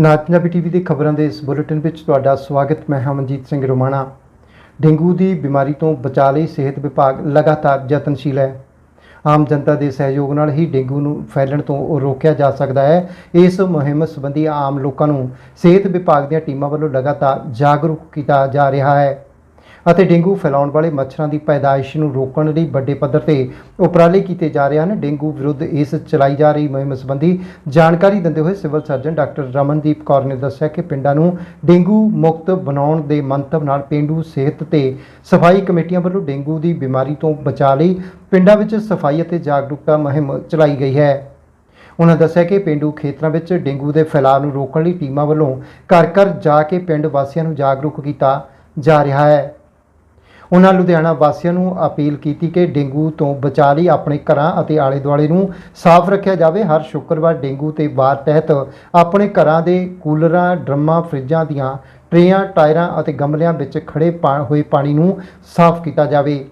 ਨਾਜ Punjabi TV ਦੇ ਖਬਰਾਂ ਦੇ ਇਸ ਬੁਲੇਟਿਨ ਵਿੱਚ ਤੁਹਾਡਾ ਸਵਾਗਤ। ਮੈਂ ਹਾਂ ਮਨਜੀਤ ਸਿੰਘ ਰੋਮਾਣਾ। ਡੇਂਗੂ ਦੀ ਬਿਮਾਰੀ ਤੋਂ ਬਚਾਅ ਲਈ ਸਿਹਤ ਵਿਭਾਗ ਲਗਾਤਾਰ ਯਤਨਸ਼ੀਲ ਹੈ। ਆਮ ਜਨਤਾ ਦੇ ਸਹਿਯੋਗ ਨਾਲ ਹੀ ਡੇਂਗੂ ਨੂੰ ਫੈਲਣ ਤੋਂ ਰੋਕਿਆ ਜਾ ਸਕਦਾ ਹੈ। ਇਸ ਮੁਹਿੰਮ ਸੰਬੰਧੀ ਆਮ ਲੋਕਾਂ ਨੂੰ ਸਿਹਤ ਵਿਭਾਗ ਦੀਆਂ ਟੀਮਾਂ ਵੱਲੋਂ ਲਗਾਤਾਰ ਜਾਗਰੂਕ ਕੀਤਾ ਜਾ ਰਿਹਾ ਹੈ। ਅਤੇ ਡੇਂਗੂ ਫੈਲਾਉਣ ਵਾਲੇ ਮੱਛਰਾਂ ਦੀ ਪੈਦਾਇਸ਼ ਨੂੰ ਰੋਕਣ ਲਈ ਵੱਡੇ ਪੱਧਰ ਤੇ ਉਪਰਾਲੇ ਕੀਤੇ ਜਾ ਰਹੇ ਹਨ। ਡੇਂਗੂ ਵਿਰੁੱਧ ਇਸ ਚਲਾਈ ਜਾ ਰਹੀ ਮੁਹਿੰਮ ਸੰਬੰਧੀ ਜਾਣਕਾਰੀ ਦਿੰਦੇ ਹੋਏ civil surgeon doctor Ramandeep Kaur ਨੇ ਦੱਸਿਆ ਕਿ ਪਿੰਡਾਂ ਨੂੰ ਡੇਂਗੂ ਮੁਕਤ ਬਣਾਉਣ ਦੇ ਮੰਤਵ ਨਾਲ ਪਿੰਡੂ ਸਿਹਤ ਤੇ ਸਫ਼ਾਈ ਕਮੇਟੀਆਂ ਵੱਲੋਂ ਡੇਂਗੂ ਦੀ ਬਿਮਾਰੀ ਤੋਂ ਬਚਾਅ ਲਈ ਪਿੰਡਾਂ ਵਿੱਚ ਸਫ਼ਾਈ ਅਤੇ ਜਾਗਰੂਕਤਾ ਮੁਹਿੰਮ ਚਲਾਈ ਗਈ ਹੈ। ਉਹਨਾਂ ਦੱਸਿਆ ਕਿ ਪਿੰਡੂ ਖੇਤਰਾਂ ਵਿੱਚ ਡੇਂਗੂ ਦੇ ਫੈਲਾਅ ਨੂੰ ਰੋਕਣ ਲਈ ਟੀਮਾਂ ਵੱਲੋਂ ਘਰ ਘਰ ਜਾ ਕੇ ਪਿੰਡ ਵਾਸੀਆਂ ਨੂੰ ਜਾਗਰੂਕ ਕੀਤਾ ਜਾ ਰਿਹਾ ਹੈ। ਉਹਨਾਂ ਲੁਧਿਆਣਾ ਵਾਸੀਆਂ ਨੂੰ ਅਪੀਲ ਕੀਤੀ ਕਿ ਡੇਂਗੂ ਤੋਂ ਬਚਾਅ ਲਈ ਆਪਣੇ ਘਰਾਂ ਅਤੇ ਆਲੇ ਦੁਆਲੇ ਨੂੰ ਸਾਫ਼ ਰੱਖਿਆ ਜਾਵੇ। ਹਰ ਸ਼ੁੱਕਰਵਾਰ ਡੇਂਗੂ ਤੇ ਵਾਰ ਤਹਿਤ ਆਪਣੇ ਘਰਾਂ ਦੇ ਕੂਲਰਾਂ, ਡਰਮਾਂ, ਫਰਿੱਜਾਂ ਦੀਆਂ ਟਰੇਆਂ, ਟਾਇਰਾਂ ਅਤੇ ਗਮਲਿਆਂ ਵਿੱਚ ਖੜੇ ਪਾ- ਹੋਏ ਪਾਣੀ ਨੂੰ ਸਾਫ਼ ਕੀਤਾ ਜਾਵੇ।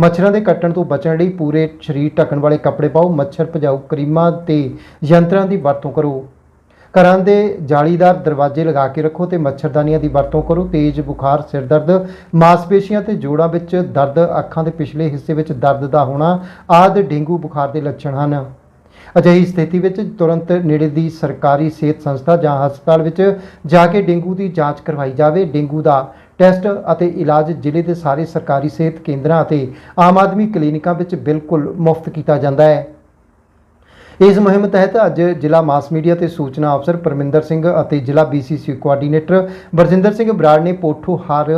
ਮੱਛਰਾਂ ਦੇ ਕੱਟਣ ਤੋਂ ਬਚਣ ਲਈ ਪੂਰੇ ਸਰੀਰ ਢੱਕਣ ਵਾਲੇ ਕੱਪੜੇ ਪਾਓ, ਮੱਛਰ ਭਜਾਊ ਕਰੀਮਾਂ ਤੇ ਯੰਤਰਾਂ ਦੀ ਵਰਤੋਂ ਕਰੋ। ਘਰਾਂ ਦੇ ਜਾਲੀਦਾਰ ਦਰਵਾਜ਼ੇ ਲਗਾ ਕੇ ਰੱਖੋ ਤੇ ਮੱਛਰਦਾਨੀਆਂ ਦੀ ਵਰਤੋਂ ਕਰੋ। ਤੇਜ਼ ਬੁਖਾਰ ਸਿਰ ਦਰਦ ਮਾਸਪੇਸ਼ੀਆਂ ਤੇ ਜੋੜਾਂ ਵਿੱਚ ਦਰਦ, ਅੱਖਾਂ ਦੇ ਪਿਛਲੇ ਹਿੱਸੇ ਵਿੱਚ ਦਰਦ ਦਾ ਹੋਣਾ ਆਦਿ ਡੇਂਗੂ ਬੁਖਾਰ ਦੇ ਲੱਛਣ ਹਨ। ਅਜਿਹੀ ਸਥਿਤੀ ਵਿੱਚ ਤੁਰੰਤ ਨੇੜੇ ਦੀ ਸਰਕਾਰੀ ਸਿਹਤ ਸੰਸਥਾ ਜਾਂ ਹਸਪਤਾਲ ਵਿੱਚ ਜਾ ਕੇ ਡੇਂਗੂ ਦੀ ਜਾਂਚ ਕਰਵਾਈ ਜਾਵੇ। ਡੇਂਗੂ ਦਾ ਟੈਸਟ ਅਤੇ ਇਲਾਜ ਜ਼ਿਲ੍ਹੇ ਦੇ ਸਾਰੇ ਸਰਕਾਰੀ ਸਿਹਤ ਕੇਂਦਰਾਂ ਅਤੇ ਆਮ ਆਦਮੀ ਕਲੀਨਿਕਾਂ ਵਿੱਚ ਬਿਲਕੁਲ ਮੁਫਤ ਕੀਤਾ ਜਾਂਦਾ ਹੈ। ਇਸ ਮੁਹਿੰਮ ਤਹਿਤ ਅੱਜ ਜ਼ਿਲ੍ਹਾ ਮਾਸ ਮੀਡੀਆ ਤੇ ਸੂਚਨਾ ਅਫਸਰ ਪਰਮਿੰਦਰ ਸਿੰਘ ਅਤੇ ਜ਼ਿਲ੍ਹਾ ਬੀਸੀਸੀ ਕੋਆਰਡੀਨੇਟਰ ਬਰਜਿੰਦਰ ਸਿੰਘ ਬਰਾੜ ਨੇ Pothohar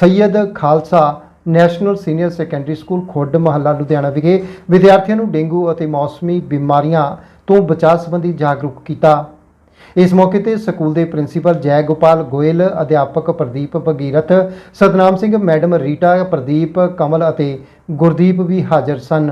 Sayyid Khalsa national senior secondary school Khud Mohalla Ludhiana ਵਿਖੇ ਵਿਦਿਆਰਥੀਆਂ ਨੂੰ ਡੇਂਗੂ ਅਤੇ ਮੌਸਮੀ ਬਿਮਾਰੀਆਂ ਤੋਂ ਬਚਾਅ ਸੰਬੰਧੀ ਜਾਗਰੂਕ ਕੀਤਾ। ਇਸ ਮੌਕੇ ਤੇ ਸਕੂਲ ਦੇ ਪ੍ਰਿੰਸੀਪਲ ਜੈ ਗੋਪਾਲ ਗੋਇਲ, ਅਧਿਆਪਕ ਪ੍ਰਦੀਪ ਭਗੀਰਥ, ਸਤਨਾਮ ਸਿੰਘ ਮੈਡਮ ਰੀਟਾ, ਪ੍ਰਦੀਪ ਕਮਲ ਅਤੇ ਗੁਰਦੀਪ ਵੀ ਹਾਜ਼ਰ ਸਨ।